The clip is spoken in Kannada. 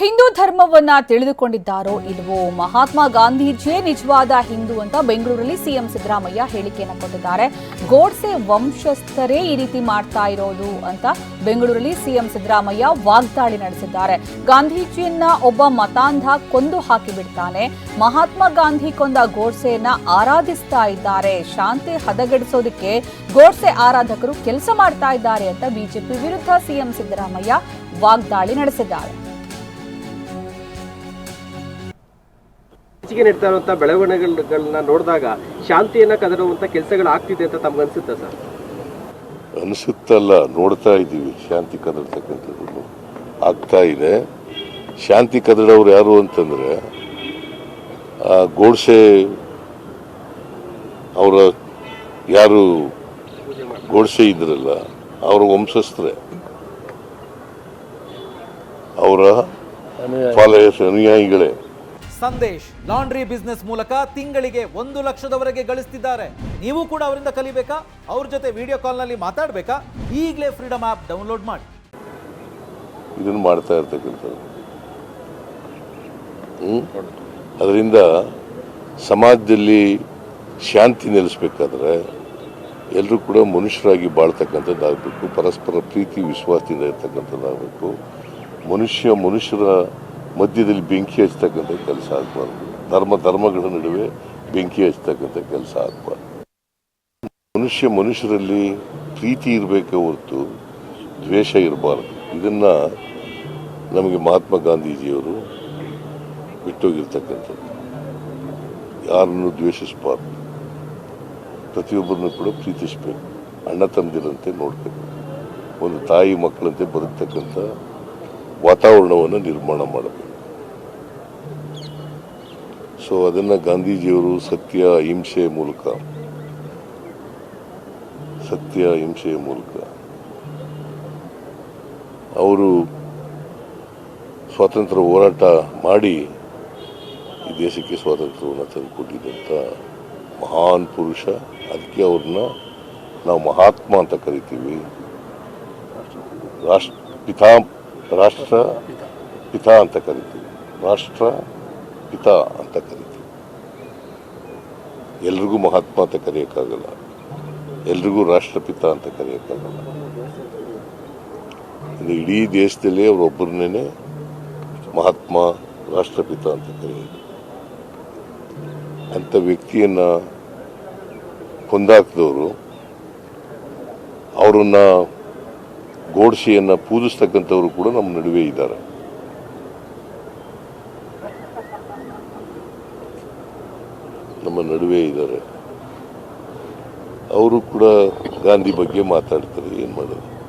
ಹಿಂದೂ ಧರ್ಮವನ್ನ ತಿಳಿದುಕೊಂಡಿದ್ದಾರೋ ಇಲ್ವೋ? ಮಹಾತ್ಮ ಗಾಂಧೀಜಿಯೇ ನಿಜವಾದ ಹಿಂದೂ ಅಂತ ಬೆಂಗಳೂರಲ್ಲಿ ಸಿಎಂ ಸಿದ್ದರಾಮಯ್ಯ ಹೇಳಿಕೆಯನ್ನು ಕೊಟ್ಟಿದ್ದಾರೆ. ಗೋಡ್ಸೆ ವಂಶಸ್ಥರೇ ಈ ರೀತಿ ಮಾಡ್ತಾ ಇರೋದು ಅಂತ ಬೆಂಗಳೂರಲ್ಲಿ ಸಿಎಂ ಸಿದ್ದರಾಮಯ್ಯ ವಾಗ್ದಾಳಿ ನಡೆಸಿದ್ದಾರೆ. ಗಾಂಧೀಜಿಯನ್ನ ಒಬ್ಬ ಮತಾಂಧ ಕೊಂದು ಹಾಕಿಬಿಡ್ತಾನೆ ಮಹಾತ್ಮ ಗಾಂಧಿ ಕೊಂದ ಗೋಡ್ಸೆಯನ್ನ ಆರಾಧಿಸ್ತಾ ಇದ್ದಾರೆ. ಶಾಂತಿ ಹದಗೆಡಿಸೋದಕ್ಕೆ ಗೋಡ್ಸೆ ಆರಾಧಕರು ಕೆಲಸ ಮಾಡ್ತಾ ಇದ್ದಾರೆ ಅಂತ ಬಿಜೆಪಿ ವಿರುದ್ಧ ಸಿಎಂ ಸಿದ್ದರಾಮಯ್ಯ ವಾಗ್ದಾಳಿ ನಡೆಸಿದ್ದಾರೆ. ಇತ್ತೀಚೆಗೆ ನಡೀತಾ ಇರುವಂತಹ ಬೆಳವಣಿಗೆಗಳನ್ನ ನೋಡಿದಾಗ ಶಾಂತಿಯನ್ನ ಕದಡುವಂತ ಕೆಲಸಗಳು ಆಗ್ತಿದೆ ಅಂತ ತಮ್ಗೆ ಅನ್ಸುತ್ತಾ ಸರ್? ಅನಿಸುತ್ತಲ್ಲ ನೋಡ್ತಾ ಇದ್ದೀವಿ ಶಾಂತಿ ಕದಡ್ತಕ್ಕಂಥದ್ದು ಆಗ್ತಾ ಇದೆ. ಶಾಂತಿ ಕದಡವ್ರು ಯಾರು ಅಂತಂದ್ರೆ ಆ ಗೋಡ್ಸೆ ಅವರ ಯಾರು ಗೋಡ್ಸೆ ಇದ್ರಲ್ಲ ಅವರ ವಂಶಸ್ಥರೇ. ಅವರ ಫಾಲೋಯರ್ಸ್ ಅನುಯಾಯಿಗಳೇ. ಸಂದೇಶ್ ಲಾಂಡ್ರಿ ಬಿಸ್ನೆಸ್ ಮೂಲಕ ತಿಂಗಳಿಗೆ ಒಂದು ಲಕ್ಷದವರೆಗೆ ಗಳಿಸ್ತಿದ್ದಾರೆ. ನೀವು ಕೂಡ ಅವರಿಂದ ಕಲಿಬೇಕಾ? ಅವ್ರ ಜೊತೆ ವಿಡಿಯೋ ಕಾಲ್ನಲ್ಲಿ ಮಾತಾಡಬೇಕಾ? ಈಗಲೇ ಫ್ರೀಡಮ್ ಆಪ್ ಡೌನ್ಲೋಡ್ ಮಾಡಿ. ಇದನ್ನು ಮಾಡ್ತಾ ಇರ್ತಕ್ಕಂಥದ್ದು. ಅದರಿಂದ ಸಮಾಜದಲ್ಲಿ ಶಾಂತಿ ನೆಲೆಸಬೇಕಾದ್ರೆ ಎಲ್ಲರೂ ಕೂಡ ಮನುಷ್ಯರಾಗಿ ಬಾಳ್ತಕ್ಕಂಥದ್ದಾಗಬೇಕು ಪರಸ್ಪರ ಪ್ರೀತಿ ವಿಶ್ವಾಸದಿಂದ ಇರ್ತಕ್ಕಂಥದ್ದಾಗಬೇಕು. ಮನುಷ್ಯ ಮನುಷ್ಯರ ಮಧ್ಯದಲ್ಲಿ ಬೆಂಕಿ ಹಚ್ಚತಕ್ಕಂಥ ಕೆಲಸ ಆಗಬಾರ್ದು. ಧರ್ಮ, ಧರ್ಮಗಳ ನಡುವೆ ಬೆಂಕಿ ಹಚ್ಚತಕ್ಕಂಥ ಕೆಲಸ ಆಗಬಾರ್ದು. ಮನುಷ್ಯ ಮನುಷ್ಯರಲ್ಲಿ ಪ್ರೀತಿ ಇರಬೇಕೆ ಹೊರತು ದ್ವೇಷ ಇರಬಾರ್ದು. ಇದನ್ನು ನಮಗೆ ಮಹಾತ್ಮ ಗಾಂಧೀಜಿಯವರು ಬಿಟ್ಟೋಗಿರ್ತಕ್ಕಂಥದ್ದು. ಯಾರನ್ನು ದ್ವೇಷಿಸಬಾರ್ದು. ಪ್ರತಿಯೊಬ್ಬರನ್ನು ಕೂಡ ಪ್ರೀತಿಸಬೇಕು. ಅಣ್ಣ ತಂದಿರಂತೆ ನೋಡ್ಬೇಕು. ಒಂದು ತಾಯಿ ಮಕ್ಕಳಂತೆ ಬದುಕ್ತಕ್ಕಂಥ ವಾತಾವರಣವನ್ನು ನಿರ್ಮಾಣ ಮಾಡಬೇಕು. ಸೊ ಅದನ್ನು ಗಾಂಧೀಜಿಯವರು ಸತ್ಯ, ಹಿಂಸೆ ಮೂಲಕ. ಸತ್ಯ ಹಿಂಸೆಯ ಮೂಲಕ. ಅವರು ಸ್ವಾತಂತ್ರ್ಯ ಹೋರಾಟ ಮಾಡಿ ಈ ದೇಶಕ್ಕೆ ಸ್ವಾತಂತ್ರ್ಯವನ್ನು ತಂದುಕೊಟ್ಟಿದ್ದಂಥ ಮಹಾನ್ ಪುರುಷ, ಅದಕ್ಕೆ ಅವ್ರನ್ನ ನಾವು ಮಹಾತ್ಮ ಅಂತ ಕರಿತೀವಿ. ರಾಷ್ಟ್ರ ಪಿತಾ ರಾಷ್ಟ್ರ ಪಿತಾ ಅಂತ ಕರಿತೀವಿ. ರಾಷ್ಟ್ರ ಪಿತಾ ಅಂತ ಕರಿತೀವಿ ಎಲ್ರಿಗೂ ಮಹಾತ್ಮ ಅಂತ ಕರೆಯೋಕ್ಕಾಗಲ್ಲ. ಎಲ್ರಿಗೂ ರಾಷ್ಟ್ರಪಿತ ಅಂತ ಕರೆಯೋಕ್ಕಾಗಲ್ಲ. ಇಡೀ ದೇಶದಲ್ಲೇ ಅವರೊಬ್ಬರನ್ನೇ ಮಹಾತ್ಮ, ರಾಷ್ಟ್ರಪಿತ ಅಂತ ಕರೆಯೋದು. ಅಂಥ ವ್ಯಕ್ತಿಯನ್ನ ಕೊಂದಾಕಿದವರು, ಅವರನ್ನ ಗೋಡ್ಸೆಯನ್ನು ಪೂಜಿಸ್ತಕ್ಕಂಥವ್ರು ಕೂಡ ನಮ್ಮ ನಡುವೆ ಇದ್ದಾರೆ. ನಮ್ಮ ನಡುವೆ ಇದ್ದಾರೆ. ಅವರು ಕೂಡ ಗಾಂಧಿ ಬಗ್ಗೆ ಮಾತಾಡ್ತಾರೆ ಏನು ಮಾಡೋದು?